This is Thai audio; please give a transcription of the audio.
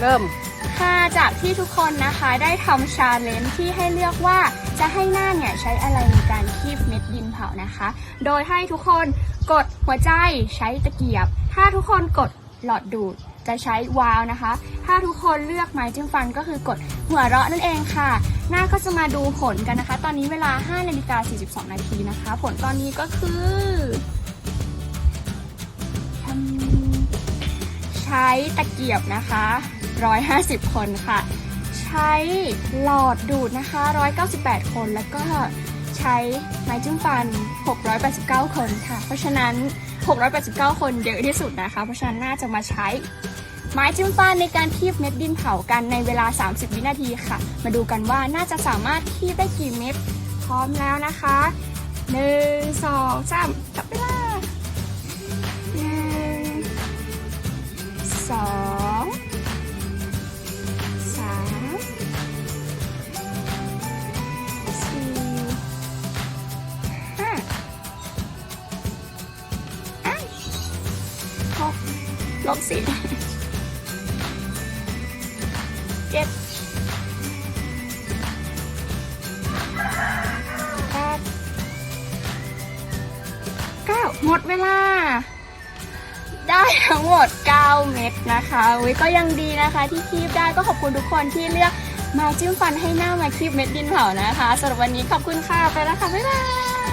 เริ่ม ค่ะจากที่ทุกคนนะคะได้ทำชาเลนจ์ที่ให้เลือกว่าจะให้หน้าเนี่ยใช้อะไรในการคีบเม็ดดินเผานะคะ โดยให้ทุกคนกดหัวใจใช้ตะเกียบ ถ้าทุกคนกดหลอดดูดจะใช้วาล์วนะคะ ถ้าทุกคนเลือกไม้จิ้มฟันก็คือกดหัวเราะนั่นเองค่ะ หน้าก็จะมาดูผลกันนะคะ ตอนนี้เวลา5นาฬิกา42 นาทีนะคะ ผลตอนนี้ก็คือใช้ตะเกียบนะคะ 150 คนค่ะ ใช้หลอดดูดนะคะ 198 คน แล้วก็ใช้ไม้จิ้มฟัน 689 คนค่ะ เพราะฉะนั้น 689 คนเยอะที่สุดนะคะ เพราะฉะนั้นน่าจะมาใช้ไม้จิ้มฟันในการคีบเม็ดดินเผากันในเวลา 30 วินาทีค่ะ มาดูกันว่าน่าจะสามารถคีบได้กี่เม็ด พร้อมแล้วนะคะหนึ่งสองสามจับเวลา ลบสี่เจ็ดแปดเก้าหมดเวลา ได้ทั้งหมด 9 เม็ดนะคะอุ้ยก็ยังดีนะคะที่คีบได้ก็ขอบคุณทุกคนที่เลือกมาจิ้มฟันให้หน้ามาคีบเม็ดดินเผานะคะสำหรับวันนี้ขอบคุณค่ะ ไปแล้วค่ะ บ๊ายบาย